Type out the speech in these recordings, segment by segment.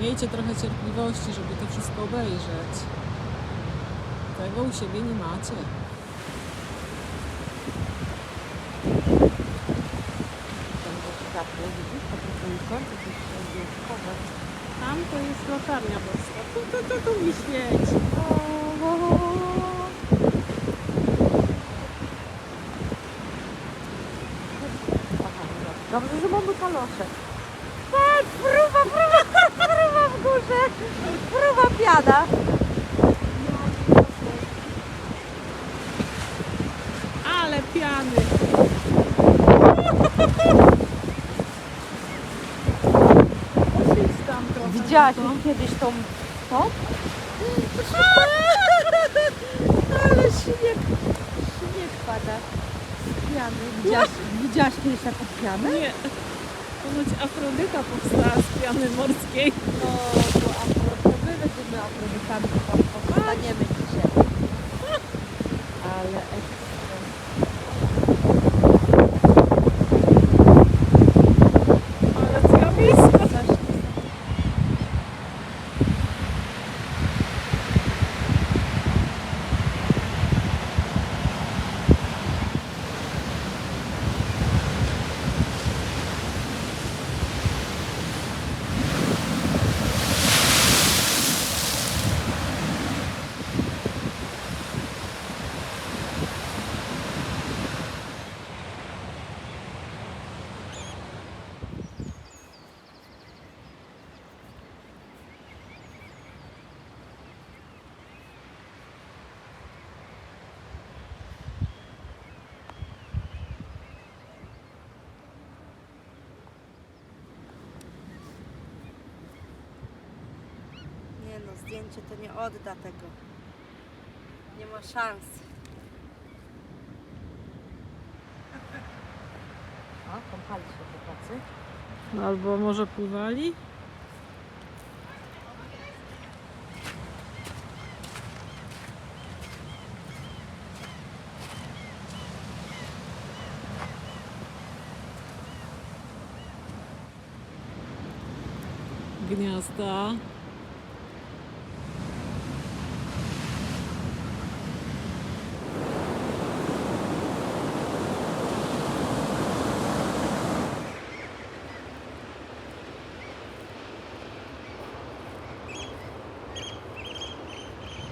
Miejcie trochę cierpliwości, żeby to wszystko obejrzeć. Tego u siebie nie macie. Tam to jest latarnia boska. Tu, tu, tu, tu mi świeci. Dobrze, że mamy kalosze. Fruwa, fruwa, fruwa w górze. Fruwa piana. Ale piany. Widziałaś kiedyś tą... tą? Ale śnieg. Śnieg pada. Z piany. Widziałaś, widziałaś kiedyś taką pianę? Nie. Ponoć Afrodyta powstała z piany morskiej. No, to to my będziemy afrodytami, to powstaniemy dzisiaj. Ale ekstra. Ale zjawisko. Coś Nie no, zdjęcie to nie odda tego. Nie ma szans. O, kąpali się chłopacy. Albo może pływali? Gniazda.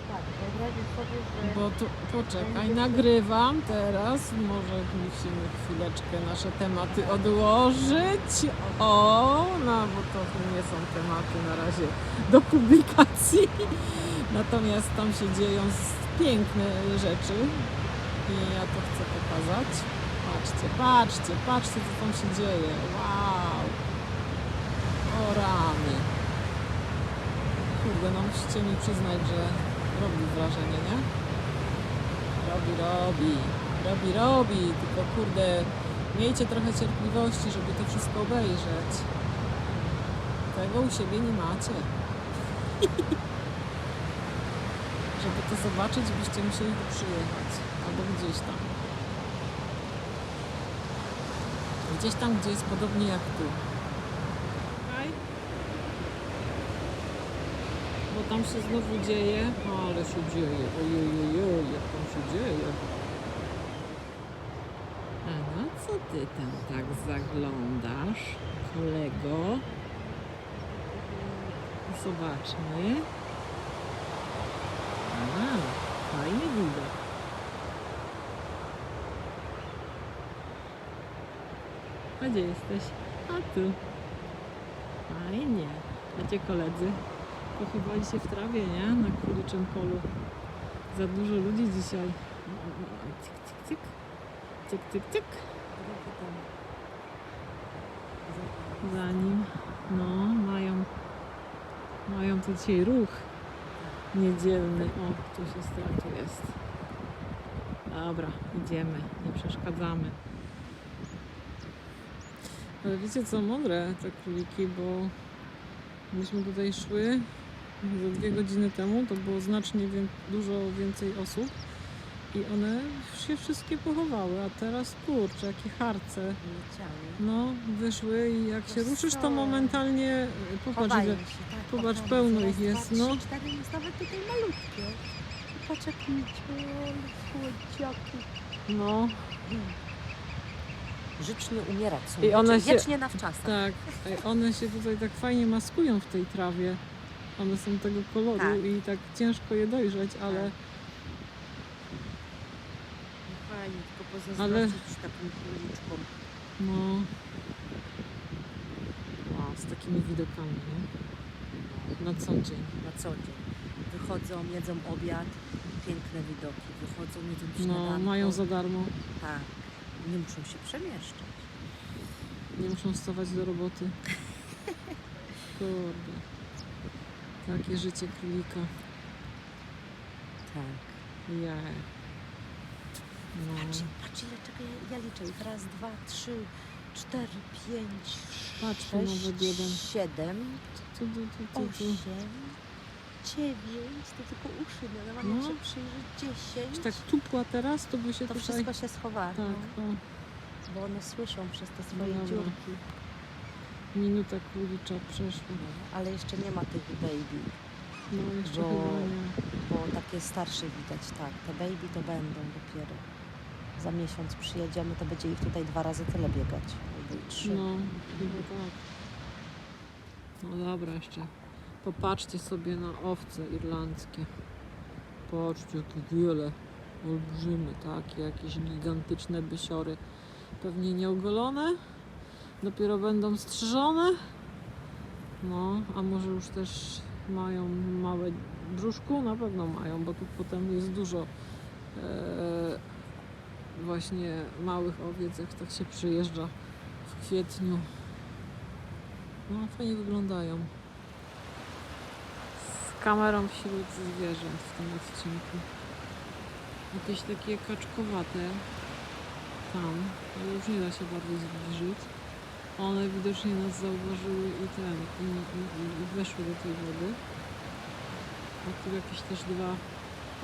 Tak, wyobraźmy sobie, że... Bo tu, poczekaj, nagrywam teraz. Może musimy chwileczkę nasze tematy odłożyć. O, no bo to nie są tematy na razie do publikacji. Natomiast tam się dzieją piękne rzeczy i ja to chcę pokazać. Patrzcie, patrzcie, patrzcie co tam się dzieje. Wow! O rany. Kurde, no musicie mi przyznać, że robi wrażenie, nie? Robi, robi, robi, robi, tylko kurde, miejcie trochę cierpliwości, żeby to wszystko obejrzeć. Tego u siebie nie macie. żeby to zobaczyć, byście musieli tu przyjechać, albo gdzieś tam. Gdzieś tam, gdzie jest podobnie jak tu. Tam się znowu dzieje. Ale się dzieje. Ojej, jak tam się dzieje. A na co ty tam tak zaglądasz, kolego? Zobaczmy. A, fajny widok. A gdzie jesteś? A tu. Fajnie. Macie koledzy? Pochowali się w trawie, nie? Na króliczym polu. Za dużo ludzi dzisiaj. Cyk, cyk, cyk. Cyk, cyk, cyk. Za nim. No, mają, mają tu dzisiaj ruch niedzielny. O, tu się tu jest. Dobra, idziemy, nie przeszkadzamy. Ale wiecie co, mądre te króliki, bo myśmy tutaj szły ze dwie godziny temu, to było znacznie wię- dużo więcej osób i one się wszystkie pochowały, a teraz kurczę, jakie harce. No, wyszły i jak się No ruszysz, to momentalnie popatrz ile. się, tak, popatrz, chowają. pełno ich jest, dwa, no. Trzy, cztery, jest nawet tutaj malutkie. Patrz jak słodziaki. No, Życz nie umierać są. I one się- wiecznie na wczasach. tak. One się tutaj tak fajnie maskują w tej trawie. One są tego koloru Tak. i tak ciężko je dojrzeć, ale Tak. No Fajnie, tylko Ale- pozazdrościć takim króliczkom. no. Wow, z takimi widokami, nie? Na co dzień. na co dzień. Wychodzą, jedzą obiad, piękne widoki. Wychodzą, jedzą No, śniadanko. mają za darmo. Tak. Nie muszą się przemieszczać. Nie muszą wstawać do roboty. Kurde. Takie życie królika. Tak. Jaj. No. Patrz, patrz ile czekaj, ja, ja liczę. Raz, dwa, trzy, cztery, pięć, Patrz, tu sześć, nawet jeden. siedem, Tu, tu, tu, tu, tu. osiem, dziewięć, to tylko uszy, mam No. się przyjrzeć, dziesięć. Tak tupła teraz, to by się to tutaj... wszystko się schowa, Tak, no, o, bo one słyszą przez te swoje Dobra. dziurki. minuta królicza przeszła. Ale jeszcze nie ma tych baby, No jeszcze Bo- chyba nie. bo takie starsze widać, tak. Te baby to będą dopiero. Za miesiąc przyjedziemy, to będzie ich tutaj dwa razy tyle biegać. Albo i trzy. No, chyba tak. No dobra, jeszcze popatrzcie sobie na owce irlandzkie. Patrzcie, jakie wiele. Olbrzymy, takie jakieś gigantyczne bysiory. Pewnie nieogolone. Dopiero będą strzyżone. No, a może już też mają małe brzuszku? Na pewno mają, bo tu potem jest dużo e, właśnie małych owiec, jak tak się przyjeżdża w kwietniu. No, fajnie wyglądają. Kamerą wśród zwierząt w tym odcinku. Jakieś takie kaczkowate tam, ale już nie da się bardziej zbliżyć. One widocznie nas zauważyły i ten, i, i, i weszły do tej wody. A tu jakieś też dwa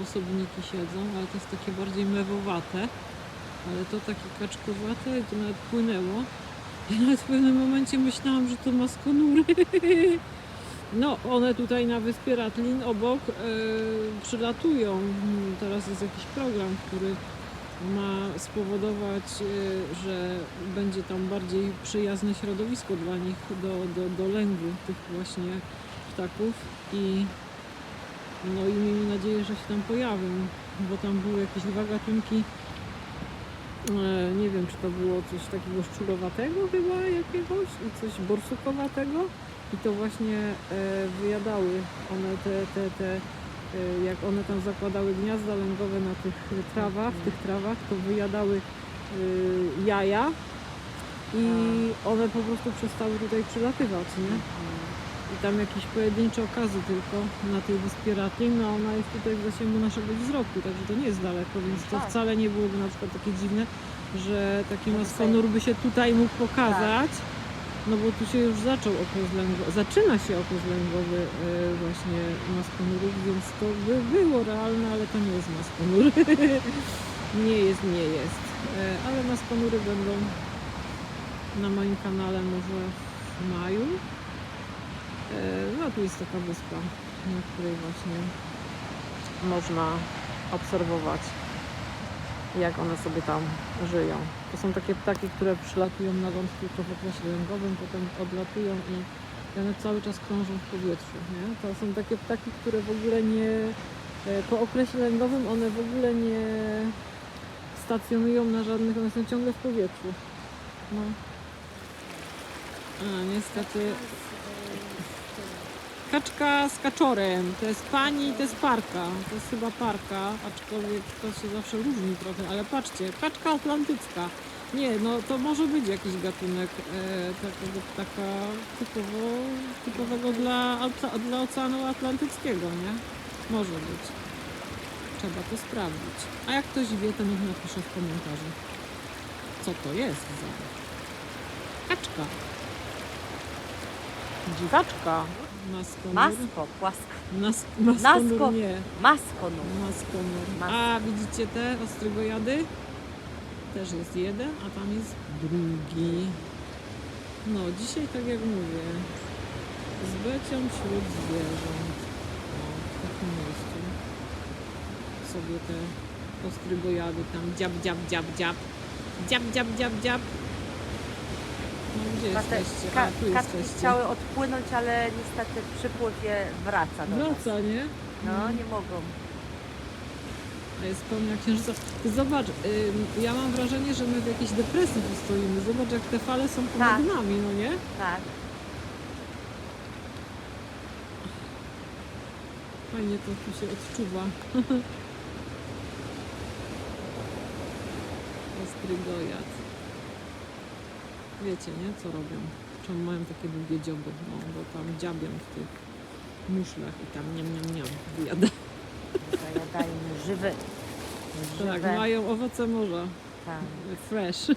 osobniki siedzą, ale to jest takie bardziej mewowate. Ale to takie kaczkowate i to nawet płynęło. I nawet w pewnym momencie myślałam, że to maskonury. No, one tutaj na wyspie Ratlin obok e, przylatują. Teraz jest jakiś program, który ma spowodować, e, że będzie tam bardziej przyjazne środowisko dla nich do, do, do lęgu tych właśnie ptaków i no i miejmy nadzieję, że się tam pojawią, bo tam były jakieś dwa gatunki E, nie wiem, czy to było coś takiego szczurowatego chyba jakiegoś i coś borsukowatego i to właśnie e, wyjadały one te, te, te e, jak one tam zakładały gniazda lęgowe na tych trawach, w tych trawach, to wyjadały e, jaja i one po prostu przestały tutaj przylatywać, nie? I tam jakieś pojedyncze okazy tylko na tej wyspie Ratlin, no ona jest tutaj w zasięgu naszego wzroku, także to nie jest daleko, więc to Tak. wcale nie byłoby na przykład takie dziwne, że taki Żeby maskonur by się tutaj mógł pokazać, no bo tu się już zaczął okres lęgowy, zaczyna się okres lęgowy e, właśnie maskonurów, więc to by było realne, ale to nie jest maskonur. nie jest, nie jest. E, ale maskonury będą na moim kanale może w maju. E, No tu jest taka wyspa, na której właśnie można obserwować, jak one sobie tam żyją. To są takie ptaki, które przylatują na ląd tylko w okresie lęgowym, potem odlatują i one cały czas krążą w powietrzu. Nie? To są takie ptaki, które w ogóle nie, e, po okresie lęgowym one w ogóle nie stacjonują na żadnych, one są ciągle w powietrzu. No. A, niestety Kaczka z kaczorem. To jest pani to jest parka. To jest chyba parka, aczkolwiek to się zawsze różni trochę, ale patrzcie, kaczka atlantycka. Nie, no to może być jakiś gatunek e, takiego ptaka typowo, typowego dla, dla Oceanu Atlantyckiego, nie? Może być. Trzeba to sprawdzić. A jak ktoś wie, to niech napisze w komentarzu. Co to jest za kaczka? Dziwaczka. Maskonur. Masko, płasko. Nas, maskonur Nasko. nie. Maskonu. Maskonur. Mas- A widzicie te ostrygojady? Też jest jeden, a tam jest drugi. No, dzisiaj tak jak mówię, z Becią wśród zwierząt. O, w takim miejscu. Sobie te ostrygojady tam dziab, dziab, dziab, dziab. Dziab, dziab, dziab, dziab. Gdzie Kate- jesteście? A, tu Katki jesteście. chciały odpłynąć, ale niestety przypływ je wraca do nas. Wraca, nie? No, nie mogą. A jest pełna księżyca. Ty Zobacz, ym, ja mam wrażenie, że my w jakiejś depresji tu stoimy. Zobacz, jak te fale są ponad Tak. nami, no nie? Tak. Fajnie to tu się odczuwa. Ostrygojad. Wiecie, nie? Co robią? Czemu mają takie długie dzioby? No, bo tam dziabią w tych muszlach i tam niam, niam, niam wyjadają. Zajadajmy żywy. Tak, Żywe. mają owoce morza. Tak, Fresh. tak.